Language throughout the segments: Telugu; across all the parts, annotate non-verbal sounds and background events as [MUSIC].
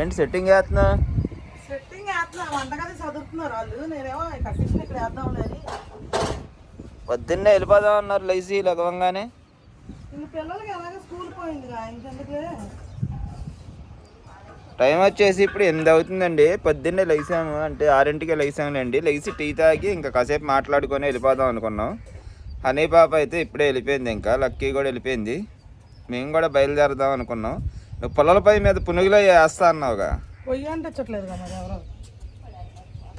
ఏంటి సెట్టింగ్ చేస్తున్నా సెట్టింగ్ వేస్తున్నా. వంటగది చదువుతున్నారు వాళ్ళు. నేనేమో కట్టించిన ఇక్కడ వేద్దాం అని. పొద్దున్నే వెళ్ళిపోదాం అన్నారు లేచి లగవంగానే. పిల్లలకి స్కూల్ పోయిందిగా ఇంకెందుకులే టైం వచ్చేసి ఇప్పుడు ఎనిమిది అవుతుందండి. పొద్దున్నే లేసాము అంటే ఆరింటికి లేసాములేండి లేచి టీ తాగి ఇంకా కాసేపు మాట్లాడుకొని వెళ్ళిపోదాం అనుకున్నాం. హనీ పాప అయితే ఇప్పుడే వెళ్ళిపోయింది ఇంకా. లక్కీ కూడా వెళ్ళిపోయింది. మేము కూడా బయలుదేరదాం అనుకున్నాం. పొలాలపై మీద పునుగులో వేస్తా అన్నావుగా.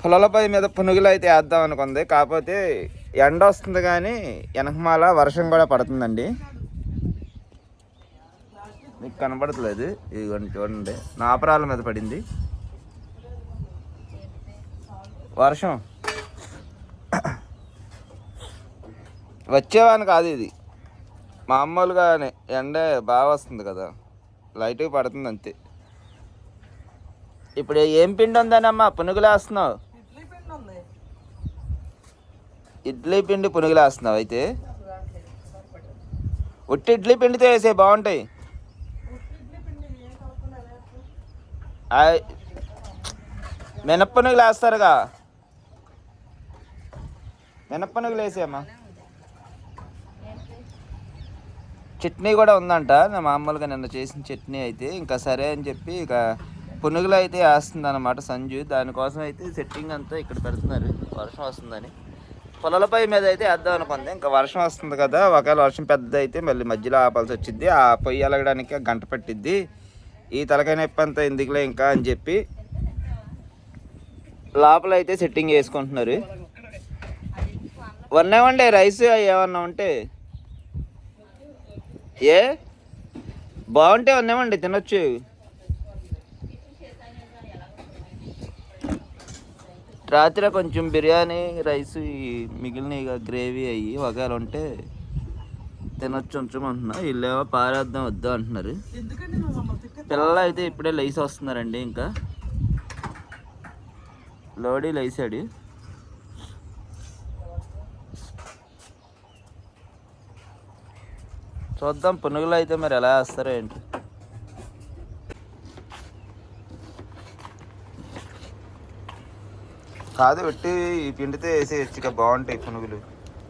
పొలాలపై మీద పునుగులు అయితే వేద్దాం అనుకుంది. కాకపోతే ఎండ వస్తుంది కానీ వెనకమాల వర్షం కూడా పడుతుందండి. మీకు కనబడట్లేదు ఇదిగోండి చూడండి. నాపరాల మీద పడింది. వర్షం. వచ్చేవాని కాదు ఇది. మామూలుగానే ఎండ బాగా వస్తుంది కదా. లైట్గా పడుతుంది అంతే. ఇప్పుడు ఏం పిండి ఉందనమ్మా అమ్మా వేస్తున్నావు. ఇడ్లీ పిండి పునుగులేస్తున్నావు అయితే. ఉట్టి ఇడ్లీ పిండితో వేసే బాగుంటాయి. ఇడ్లీ మినప్పనుగులు వేస్తారుగా. మినప్పనుగులు వేసేయమ్మా. చట్నీ కూడా ఉందంట. నా మామూలుగా నిన్న చేసిన చట్నీ అయితే. ఇంకా సరే అని చెప్పి ఇక పునుగులు అయితే వేస్తుంది అనమాట సంజు. దానికోసం అయితే సెట్టింగ్ అంతా ఇక్కడ పెడుతున్నారు. వర్షం వస్తుందని. పొలాలపై మీద అయితే వేద్దాం అనుకుంది. ఇంకా వర్షం వస్తుంది కదా. ఒకవేళ వర్షం పెద్ద అయితే మళ్ళీ మధ్యలో ఆపాల్సి వచ్చింది ఆ పొయ్యి అలగడానికి గంట పట్టిద్ది. ఈ తలకాయ నొప్పి అంతా ఎందుకులే ఇంకా అని చెప్పి లోపల అయితే సెట్టింగ్ చేసుకుంటున్నారు. వన్నేమండి రైస్ ఏమన్నా ఉంటే ఏ? బాగుంటే వన్నేమండి తినొచ్చు. రాత్రి కొంచెం బిర్యానీ రైస్ మిగిలిన గ్రేవీ అయ్యి ఒకవేళ ఉంటే తినొచ్చు ఉంచమంటున్నా. వీళ్ళేమో పారేద్దాం వద్దు అంటున్నారు. పిల్లలు అయితే ఇప్పుడే లేచి వస్తున్నారండి ఇంకా. లోడీ లేచాడు. చూద్దాం పునుగులు అయితే మరి ఎలా వేస్తారో ఏంటి. కాదు పెట్టి ఈ పిండితే వేసేయచ్చు బాగుంటాయి పునుగులు.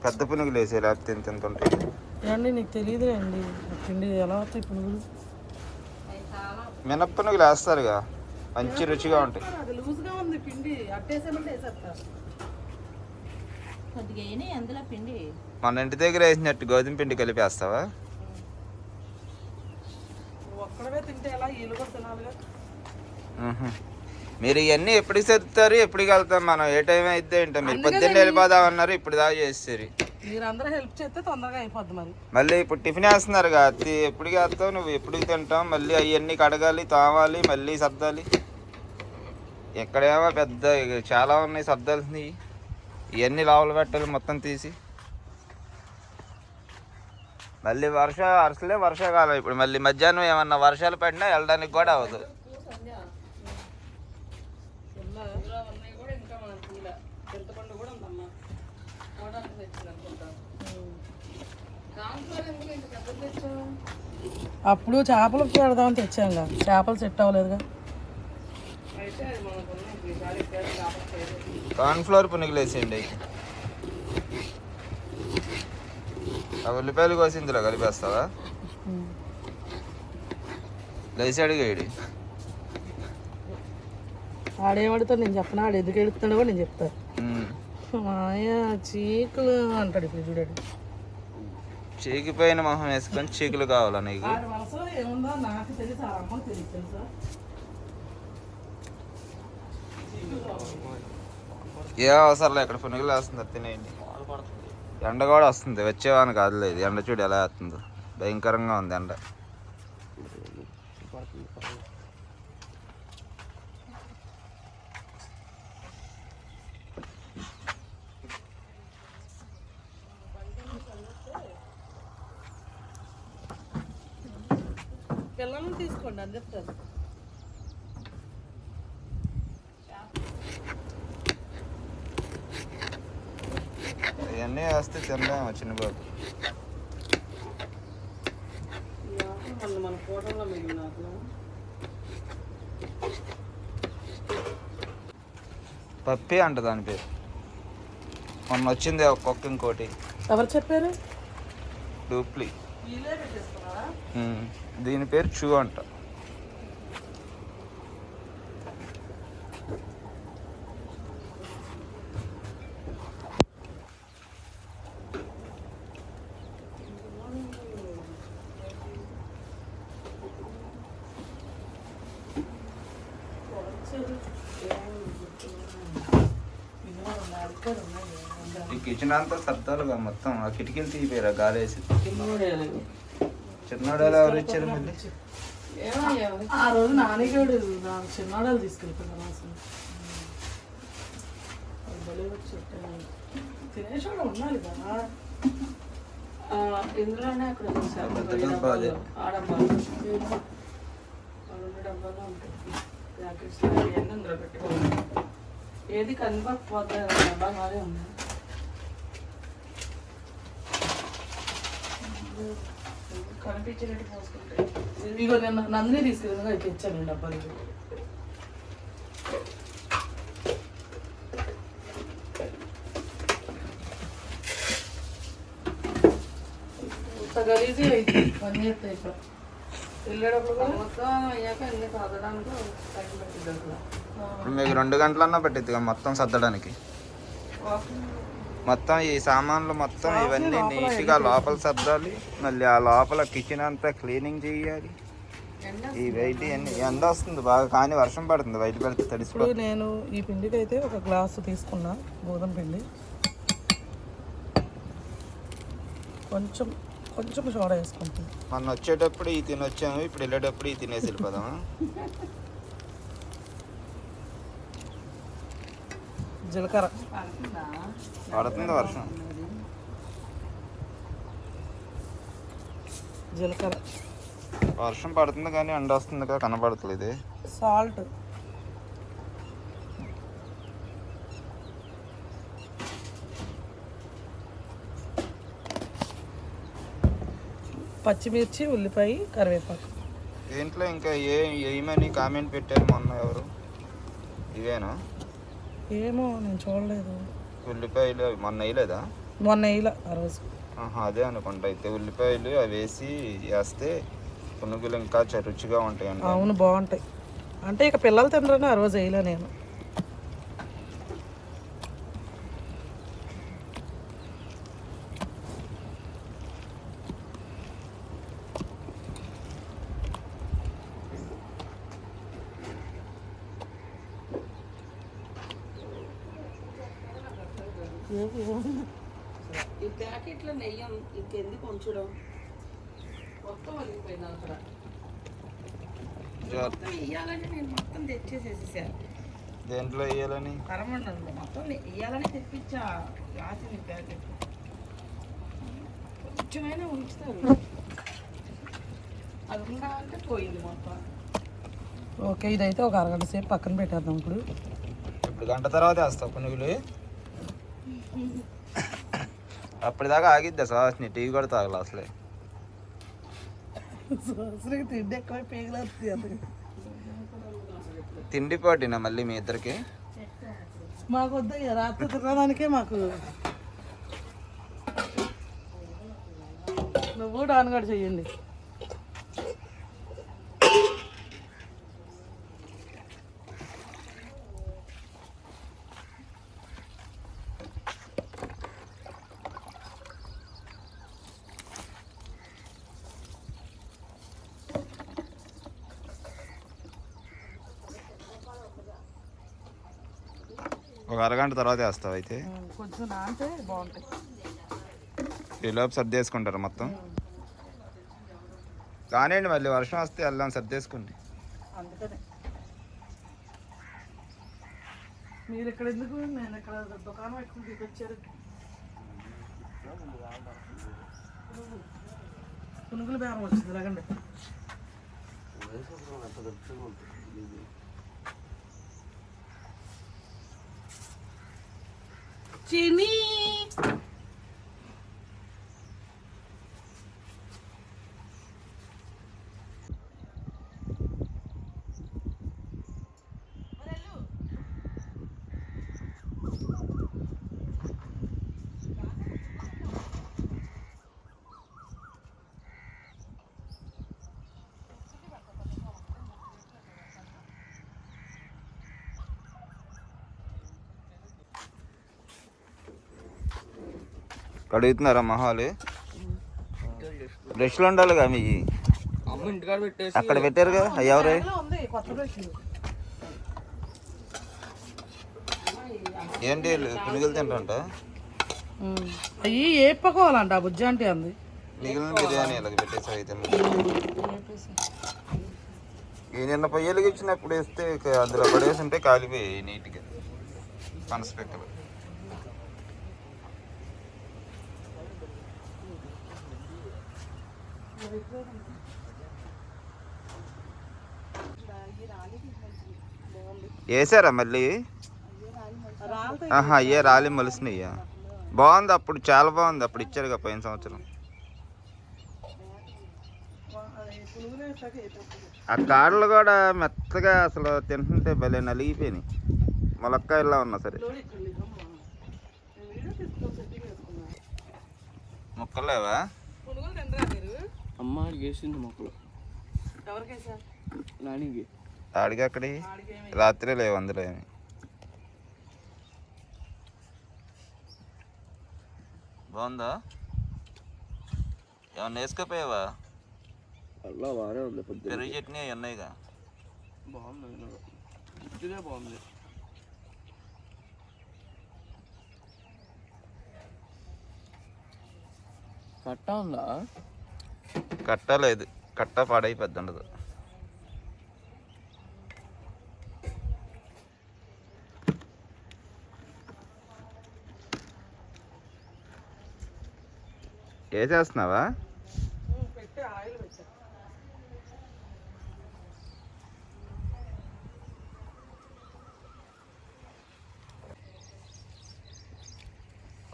పెద్ద పునుగులు వేసే లేకపోతే ఇంత ఇంత ఉంటాయి. ఏమండి నీకు తెలియదు అండి పిండి ఎలా వస్తాయి పునుగులు? మినప్పనుగులు వేస్తారుగా మంచి రుచిగా ఉంటాయి. అది లూజ్గా ఉంది పిండి అట్టేసామంటే వేసేస్తా. కొద్దిగా వేయని అందులో పిండి. మన ఇంటి దగ్గర వేసినట్టు గోధుమ పిండి కలిపి వేస్తావా నువ్వు ఒక్కడవే తింటే ఎలా వీళ్ళు కూడా తినాలిగా మ్మ్హ. మీరు ఇవన్నీ ఎప్పటికి సర్దుతారు ఎప్పటికి వెళ్తాం మనం ఏ టైం అయితే ఏంటో. మీరు పొద్దున్నే వెళ్ళిపోదాం అన్నారు ఇప్పుడు దాకా చేస్తారు మీరందరూ హెల్ప్ చేస్తే తొందరగా అయిపోద్ది మరి. మళ్ళీ ఇప్పుడు టిఫిన్ వేస్తున్నారు కదా ఎప్పటికి వేస్తావు నువ్వు? ఎప్పటికి తింటాం మళ్ళీ అవన్నీ కడగాలి తావాలి మళ్ళీ సర్దాలి. ఎక్కడేమో పెద్ద చాలా ఉన్నాయి సర్దాల్సినవి. ఇవన్నీ లోపల పెట్టాలి మొత్తం తీసి. మళ్ళీ వర్ష అసలే వర్షాకాలం ఇప్పుడు. మళ్ళీ మధ్యాహ్నం ఏమన్నా వర్షాలు పడినా వెళ్ళడానికి కూడా అవ్వదు. అప్పుడు చేపలు పెడదామని తెచ్చాంగా. చేపలు సెట్ అవ్వలేదుగా. కార్న్ఫ్లవర్ పునుగులు వేసేయండి ఆ ఉల్లిపాయలు కోసి ఇందులో కలిపేస్తావా? లేచి అడిగేయడి ఆడేమడుతాడు నేను చెప్పనా? ఆడు ఎందుకు ఎడుతున్నాడో కూడా నేను చెప్తా. మాయ చీకులు అంటాడు ఇప్పుడు చూడండి చీకిపోయిన మొహం వేసుకొని చీకులు కావాలా నీకు? ఆడి మనసులో ఏముందో నాకు తెలిసి ఆ అమ్మకి తెలియదు తెలుసా? ఏ అవసరం ఇక్కడ పునుగులు వేస్తుంది తినేయండి. ఎండ కూడా వస్తుంది. వచ్చేవాని కాదులే ఇది. ఎండ చూడు ఎలా వేస్తుందో. భయంకరంగా ఉంది ఎండ. మన కూటంలో మిగిలిన పప్పి అంట దాని పేరు. మొన్న వచ్చింది ఒక్కొక్క ఇంకోటి. ఎవరు చెప్పారు? డూప్లీ. దీని పేరు చూ అంట. ఈ కిచెన్ అంతా సర్దాలుగా మొత్తం. ఆ కిటికీలు తీపిరా గాలేసి చిన్నోడేలా. ఎవరు ఇచ్చారు మళ్ళీ? ఆ రోజు నానిగాడు నా చిన్నాడాలు అసలు. తినేసాడు ఉండాలి కదా. ఆ, ఇందులోనే అక్కడ డబ్బాలు ఉంటాయి. ప్యాకెట్స్ పెట్టుకోవాలి ఏది కనిపకపోతే డబ్బా మాదే ఉంది కనిపించినట్టు పోసుకుంటే ఇగో నేను నందిని తీసుకెళ్ళిందిగా అయితే ఇచ్చాను డబ్బాలు. గలీజీ అయితే పని చేస్తాయి ఇక్కడ వెళ్ళేటప్పుడు మొత్తం అయ్యాక అన్ని చదవడానికి టైం ఇప్పుడు మీకు రెండు గంటలన్నా పట్టిద్ది మొత్తం సర్దడానికి. మొత్తం ఈ సామాన్లు మొత్తం ఇవన్నీ నీట్గా లోపల సర్దాలి మళ్ళీ ఆ లోపల కిచెన్ అంతా క్లీనింగ్ చేయాలి. ఈ అన్ని ఎండ వస్తుంది బాగా కానీ వర్షం పడుతుంది బయట పెడితే తడిసిపోతుంది నేను ఈ పిండికి అయితే ఒక గ్లాసు తీసుకున్నా గోధుమ పిండి. కొంచెం కొంచెం సోడా వేసుకుంటాను మొన్న వచ్చేటప్పుడు ఈ తినొచ్చాము ఇప్పుడు వెళ్ళేటప్పుడు ఈ తినేసి వెళ్ళిపోదామా? [LAUGHS] జీలకర్ర. పడుతుంది వర్షం? జీలకర్ర. వర్షం పడుతుంది కానీ ఎండ వస్తుంది కదా కనపడట్లేదు సాల్ట్. పచ్చిమిర్చి ఉల్లిపాయ కరివేపాకు. దీంట్లో ఇంకా ఏ ఏమని కామెంట్ పెట్టారు మొన్న ఎవరు? ఇవేనా? ఏమో నేను చూడలేదు. ఉల్లిపాయలు అవి మొన్న వేయలేదా? మొన్న వేయలే ఆ రోజు. అదే అనుకుంటా. అయితే ఉల్లిపాయలు అవి వేసి వేస్తే పునుగులు ఇంకా రుచిగా ఉంటాయండి అవును బాగుంటాయి. అంటే ఇక పిల్లలు తినరని ఆ రోజు వేయలే నేను. ఈ ప్యాకెట్లో నెయ్యం ఇంకెందుకు ఉంచడం? మొత్తం వలిగిపోయింది అక్కడ. మొత్తం ఇయ్యాలని నేను మొత్తం తెచ్చేసేసాను దేంట్లో వేయాలని కరమండలు. మొత్తం ఇయ్యాలని తెప్పించా. రాసింది ప్యాకెట్. కొంచెమైనా ఉంచుతారు. అది ఉండాలంటే పోయింది మొత్తం. ఓకే ఇదైతే ఒక అరగంట సేపు పక్కన పెట్టేద్దాం ఇప్పుడు. ఇప్పుడు గంట తర్వాత వేస్తావు పునుగులు. అప్పటిదాకా ఆగిద్దా సాస్ని టీ కూడా తాగల అసలే. తిండి పోటీనా మళ్ళీ మీ ఇద్దరికి? మాకు వద్ద రాత్రి తినడానికే మాకు. నువ్వు డాన్గాడు చెయ్యండి. అరగంట తర్వాత వేస్తావు అయితే. కొంచెం నాంటే బాగుంటాయి ఈలోపు సర్దేసుకుంటారు మొత్తం. కానివ్వండి మళ్ళీ వర్షం వస్తే వెళ్దాం సర్దేసుకోండి మీరు ఇక్కడ ఎందుకు? నేను ఇక్కడ దుకాణం పెట్టుకుని తీసుకొచ్చారు పునుగులు బేరం వచ్చింది రగండి Jimmy. కడుగుతున్నారా మొహాలు? బ్రష్లు ఉండాలిగా మీ అమ్మ ఇంటికాడ పెట్టేసి అక్కడ పెట్టారుగా అవి ఎవరు? ఏంటి పునుగులు తింటుంట అయ్యి ఏపుకోవాలంట బుజ్జి అంటే అంది. మిగిలిన బిర్యానీ ఇలాగ పెట్టేసి అయితే ఈ నిన్న పొయ్యలకి ఇచ్చినప్పుడు వేస్తే అందులో పడేసి ఉంటే కాలిపోయాయి నీట్గా పనసపెక్కలు వేసారా మళ్ళీ? ఆహా అయ్యే రాలి మలిసినయ్యా. బాగుంది అప్పుడు చాలా బాగుంది అప్పుడు ఇచ్చారుగా పోయిన సంవత్సరం. ఆ కాడలు కూడా మెత్తగా అసలు తింటుంటే భలే నలిగిపోయినాయి. ములక్కాయలా ఉన్నా సరే. మొక్కలేవా అమ్మ వేసింది మొక్కలు. ఎవరికేసా నానికి. ఆడికి అక్కడి రాత్రి లేవు అందులో ఏమి? బాగుందా? ఏమన్నా వేసుకపోయావా? అలా బాగానే ఉంది పెరుగు చట్నీ అవి ఉన్నాయిగా. బాగుంది బాగుంది. కట్ట ఉందా? కట్ట లేదు కట్ట పాడై పెద్ద ఉండదు ఏ చేస్తున్నావా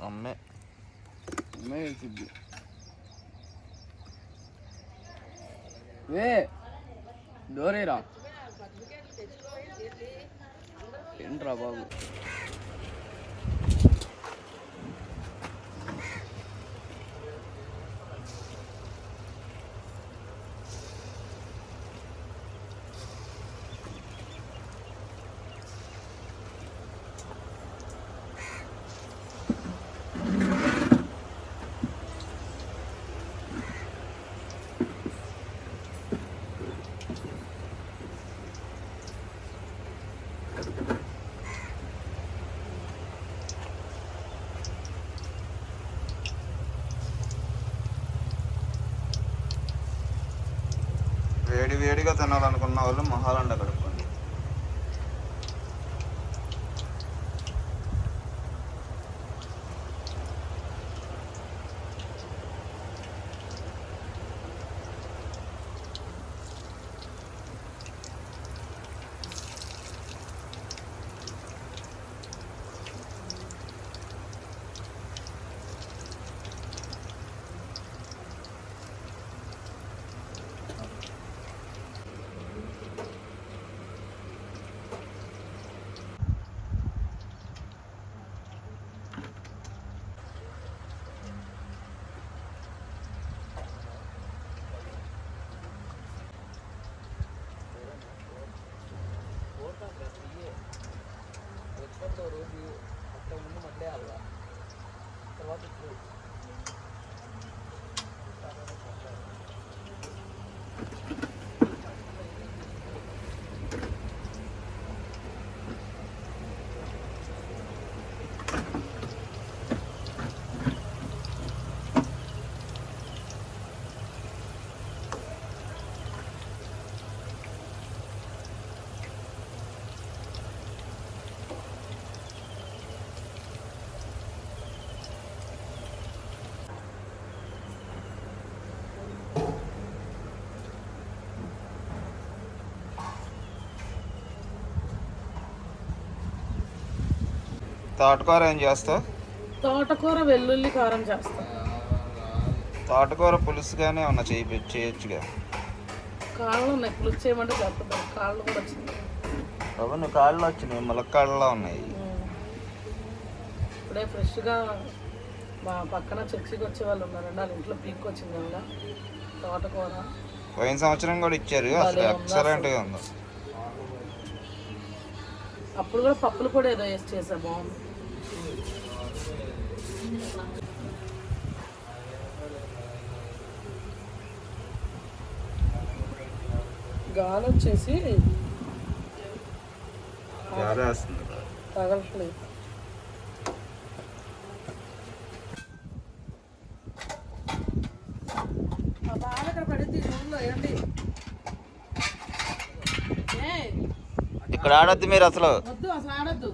అమ్మే అమ్మే వే డోరేరా? ఏంట్రా బాబు? వేడి వేడిగా తినాలనుకున్న వాళ్ళు మొహాలండ ರೋಗಿ తోటకూర ఏం చేస్తావు? తోటకూర వెల్లుల్లి కారం చేస్తా. తోటకూర పులుసుగానే ఉన్న చేయి చేయొచ్చుగా. కాళ్ళు ఉన్నాయి పులుసు చేయమంటే చెప్పదు కాళ్ళు కూడా వచ్చింది. అవును కాళ్ళు వచ్చినాయి ములక్కాళ్ళలా ఉన్నాయి. ఇప్పుడే ఫ్రెష్గా మా పక్కన చర్చికి వచ్చే వాళ్ళు ఉన్నారండి వాళ్ళ ఇంట్లో పీక్ వచ్చింది కదా తోటకూర. పోయిన సంవత్సరం కూడా ఇచ్చారు. అసలు ఎక్సలెంట్గా ఉంది. అప్పుడు కూడా పప్పులు కూడా ఏదో వేసి చేసా బాగుంది. గాలి వచ్చేసి తగలట్లేదు. ఇక్కడ ఆడొద్దు మీరు అసలు. వద్దు అసలు ఆడద్దు.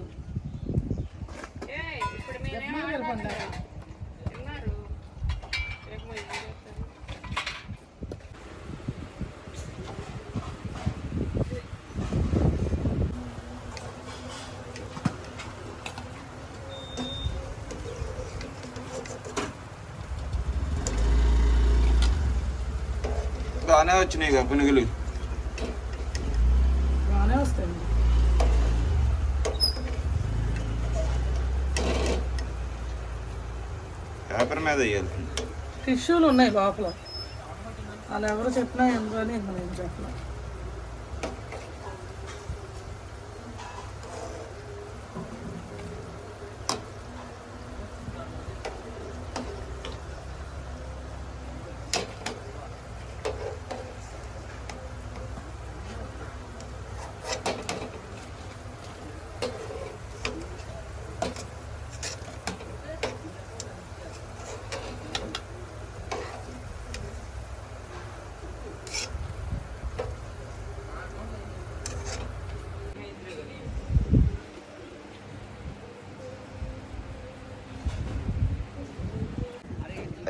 బాగానే వచ్చినాయి పునుగులు. బాగానే వస్తాయి. పేపర్ మీద వేయాలి. టిష్యూలు ఉన్నాయి లోపల. వాళ్ళు ఎవరు చెప్పినా ఎందుకు అని మనం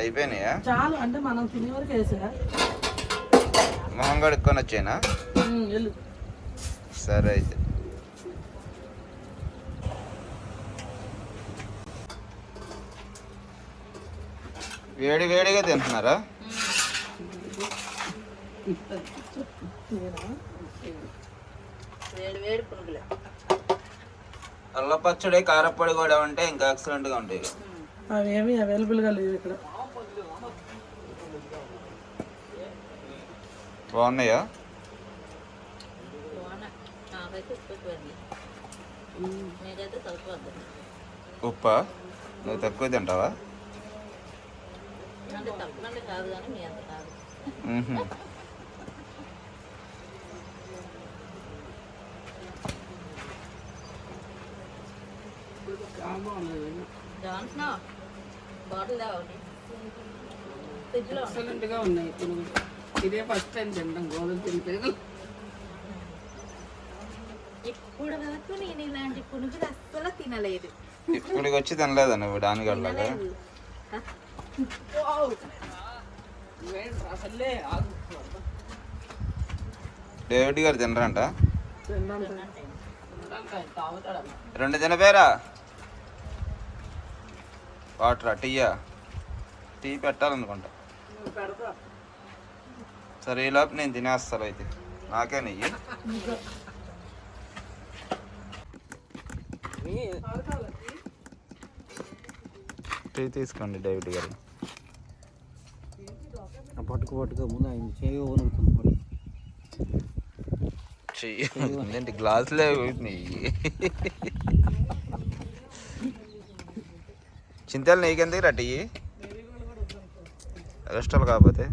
అయిపోయినాయా? చాలు అంటే మనం తినే వరకు వేసా మొహం కడుక్కొని వచ్చాయినా వెళ్ళు. సరే అయితే. వేడి వేడిగా తింటున్నారా? వేడి వేడి పునుగులే. అల్ల పచ్చడి కారపొడి కూడా ఉంటే ఇంకా ఎక్సలెంట్గా ఉంటాయి. అవి ఏమి అవైలబుల్గా లేవు ఇక్కడ. బాగున్నాయా? నాకైతే ఉప్పు? నువ్వు తక్కువ తింటావా? అంటే తప్పులంటే కాదు కానీ మీ అంత కాదు మ్మ్హ. జాన్సన్ బాటిల్ ఉన్నాయి. ఇదే ఫస్ట్ టైం తింటాం గోధుమ తినిపోయి ఇప్పుడు వరకు నేను ఇలాంటి పునుగులు అస్సలు తినలేదు. ఇప్పటికి వచ్చి తినలేదా నువ్వు అసలే డేవిడ్ గారు తినరంట? రెండు తినపేరా? వాటరా టీయా? టీ పెట్టాలనుకుంటా. పెడతా సరే లోపు నేను తినేస్తాను అయితే. నాకే నెయ్యి. టీ తీసుకోండి డేవిడ్ గారు. పట్టుకు పట్టుకు ముందు ఆయన చేయి. చెయ్యి గ్లాసులే నెయ్యి చింతలు నీకెందుకు రా టీ? ఎక్స్ట్రాలు కాకపోతే